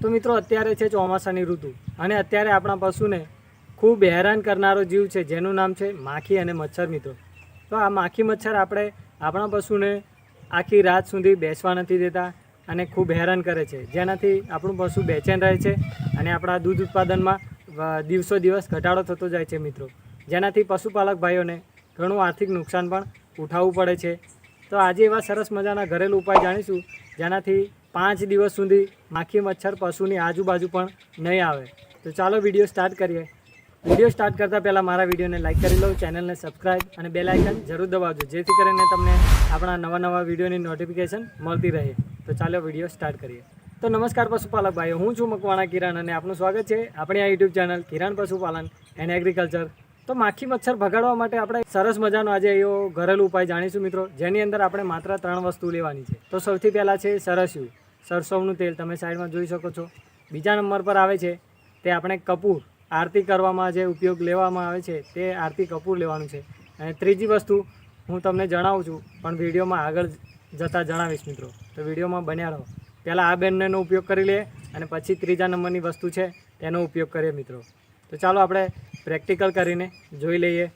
તો મિત્રો, અત્યારે છે ચોમાસાની ઋતુ અને અત્યારે આપણા પશુને ખૂબ હેરાન કરનારો જીવ છે, જેનું નામ છે માખી અને મચ્છર મિત્રો. તો આ માખી મચ્છર આપણે આપણા પશુને આખી રાત સુધી બેસવા નથી દેતા અને ખૂબ હેરાન કરે છે. જેનાથી આપણું પશુ બેચેન રહે છે અને આપણા દૂધ ઉત્પાદનમાં દિવસો દિવસ ઘટાડો થતો જાય છે મિત્રો. જેનાથી પશુપાલક ભાઈઓને ઘણું આર્થિક નુકસાન પણ ઉઠાવવું પડે છે. તો આજે એવા સરસ મજાના ઘરેલું ઉપાય જાણીશું, જેનાથી પાંચ દિવસ સુધી માખી મચ્છર પશુની આજુબાજુ પણ નહીં આવે. તો ચાલો વીડિયો સ્ટાર્ટ કરીએ. વીડિયો સ્ટાર્ટ કરતાં પહેલાં મારા વિડીયોને લાઇક કરી લો ચેનલને સબસ્ક્રાઇબ અને બેલ આઇકન જરૂર દબાવજો, જેથી કરીને તમને આપણા નવા નવા વિડીયોની નોટિફિકેશન મળતી રહે. તો ચાલો વીડિયો સ્ટાર્ટ કરીએ. તો નમસ્કાર પશુપાલક ભાઈઓ, હું છું મકવાણા કિરણ અને આપનું સ્વાગત છે આપણી આ યુટ્યુબ ચેનલ કિરણ પશુપાલન એન્ડ એગ્રીકલ્ચર તો માખી મચ્છર ભગાડવા માટે આપણે સરસ મજાનો આજે એવો ઘરેલું ઉપાય જાણીશું મિત્રો, જેની અંદર આપણે માત્ર ત્રણ વસ્તુ લેવાની છે. તો સૌથી પહેલાં છે સરસ્યું. સરસવનું તેલ તમે સાઈડમાં જોઈ શકો છો. બીજા નંબર પર આવે છે તે આપણે કપૂર. આરતી કરવામાં જે ઉપયોગ લેવામાં આવે છે તે આરતી કપૂર લેવાનું છે. અને ત્રીજી વસ્તુ હું તમને જણાવું છું, પણ વિડીયોમાં આગળ જતાં જણાવીશ મિત્રો. તો વિડીયોમાં બન્યા રહો. પહેલાં આ બેનનો ઉપયોગ કરી લઈએ અને પછી ત્રીજા નંબરની વસ્તુ છે તેનો ઉપયોગ કરીએ મિત્રો. તો ચાલો આપણે પ્રેક્ટિકલ કરીને જોઈ લઈએ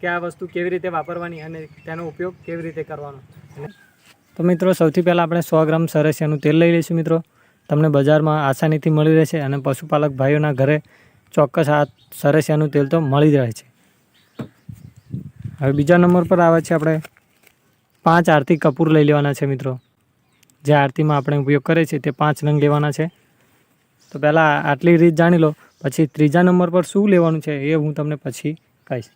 કે આ વસ્તુ કેવી રીતે વાપરવાની અને તેનો ઉપયોગ કેવી રીતે કરવાનો. તો મિત્રો, સૌથી પહેલાં આપણે સો ગ્રામ સરસિયાનું તેલ લઈ લઈશું મિત્રો. તમને બજારમાં આસાનીથી મળી રહેશે અને પશુપાલક ભાઈઓના ઘરે ચોક્કસ આ સરસિયાનું તેલ તો મળી જ રહે છે. હવે બીજા નંબર પર આવે છે આપણે પાંચ આરતી કપૂર લઈ લેવાના છે મિત્રો. જે આરતીમાં આપણે ઉપયોગ કરીએ છીએ તે પાંચ નંગ લેવાના છે. તો પહેલાં આટલી રીત જાણી લો. પછી ત્રીજા નંબર પર શું લેવાનું છે એ હું તમને પછી કહીશ.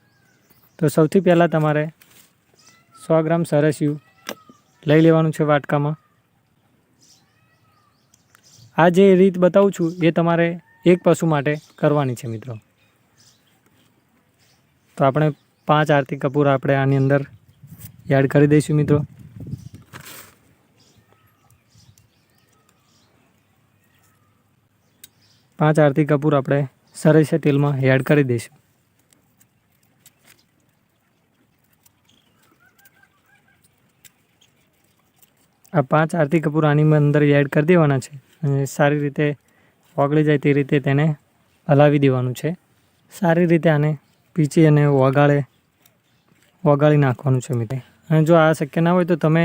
તો સૌથી પહેલાં તમારે સો ગ્રામ સરસ્યું લઈ લેવાનું છે વાટકામાં. આ જે રીત બતાવું છું એ તમારે એક પશુ માટે કરવાની છે મિત્રો. તો આપણે પાંચ આરતી કપૂર આપણે આની અંદર એડ કરી દઈશું મિત્રો. પાંચ આરતી કપૂર આપણે સરસિયા તેલમાં એડ કરી દઈશું. આ પાંચ આરતી કપૂર આની અંદર એડ કરી દેવાના છે અને સારી રીતે ઓગળી જાય તે રીતે તેને હલાવી દેવાનું છે. સારી રીતે આને પીચી અને ઓગાળે, ઓગાળી નાખવાનું છે મિત્રો અને જો આ શક્ય ના હોય તો તમે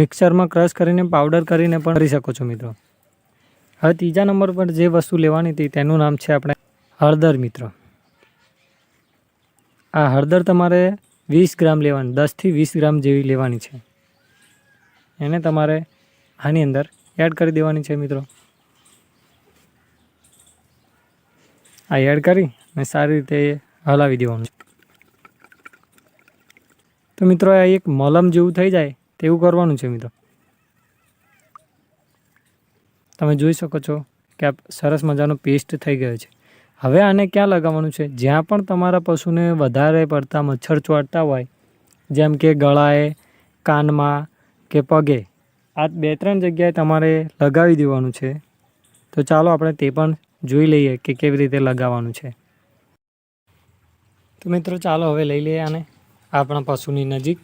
મિક્સરમાં ક્રશ કરીને પાવડર કરીને પણ કરી શકો છો મિત્રો. હવે ત્રીજા નંબર પર જે વસ્તુ લેવાની હતી તેનું નામ છે આપણે હળદર, મિત્રો. આ હળદર તમારે વીસ ગ્રામ લેવાની, દસથી વીસ ગ્રામ જેવી લેવાની છે. એને તમારે આની અંદર એડ કરી દેવાની છે, મિત્રો. આ એડ કરી અને સારી રીતે હલાવી દેવાનું તો મિત્રો, આ એક મલમ જેવું થઈ જાય તેવું કરવાનું છે, મિત્રો. તમે જોઈ શકો છો કે આ સરસ મજાનો પેસ્ટ થઈ ગયો છે. હવે આને ક્યાં લગાવવાનું છે? જ્યાં પણ તમારા પશુને વધારે પડતા મચ્છર ચોંટતા હોય, જેમ કે ગળાએ, કાનમાં કે પગે, આ બે ત્રણ જગ્યાએ તમારે લગાવી દેવાનું છે. તો ચાલો આપણે તે પણ જોઈ લઈએ કે કેવી રીતે લગાવવાનું છે. તો મિત્રો ચાલો હવે લઈ લઈએ આને આપણા પશુની નજીક.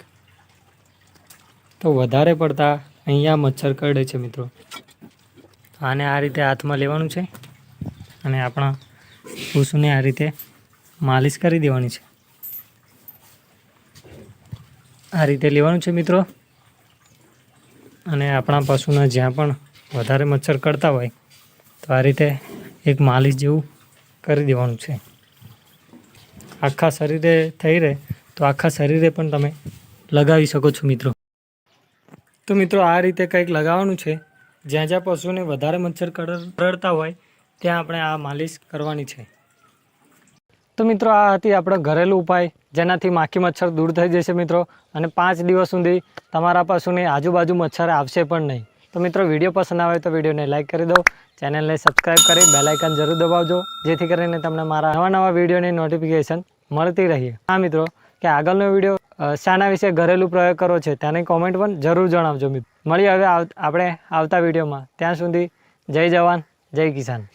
તો વધારે પડતા અહીંયા મચ્છર કરડે છે મિત્રો. આને આ રીતે હાથમાં લેવાનું છે અને આપણા પશુને આ રીતે માલિશ કરી દેવાની છે. આ રીતે લેવાનું છે મિત્રો. અને આપણા પશુના જ્યાં પણ વધારે મચ્છર કરતા હોય તો આ રીતે એક માલિશ જેવું કરી દેવાનું છે. આખા શરીરે થઈ રહે તો આખા શરીરે પણ તમે લગાવી શકો છો મિત્રો. તો મિત્રો આ રીતે કંઈક લગાવવાનું છે. જ્યાં જ્યાં પશુને વધારે મચ્છર કરડ- કરડતા હોય, ત્યાં આપણે આ માલિશ કરવાની છે. તો મિત્રો, આ હતી આપણો ઘરેલું ઉપાય, જેનાથી માખી મચ્છર દૂર થઈ જશે મિત્રો, અને પાંચ દિવસ સુધી તમારા પશુની આજુબાજુ મચ્છર આવશે પણ નહીં. તો મિત્રો, વીડિયો પસંદ આવે તો વિડીયોને લાઇક કરી દો, ચેનલને સબસ્ક્રાઈબ કરી બેલાઇકન જરૂર દબાવજો, જેથી કરીને તમને મારા નવા નવા વિડીયોની નોટિફિકેશન મળતી રહે. હા મિત્રો, કે આગળનો વીડિયો શાના વિશે ઘરેલું પ્રયોગ કરો છે તેની કોમેન્ટ પણ જરૂર જણાવજો મિત્રો. મળીએ હવે આપણે આવતા વિડીયોમાં. ત્યાં સુધી જય જવાન, જય કિસાન.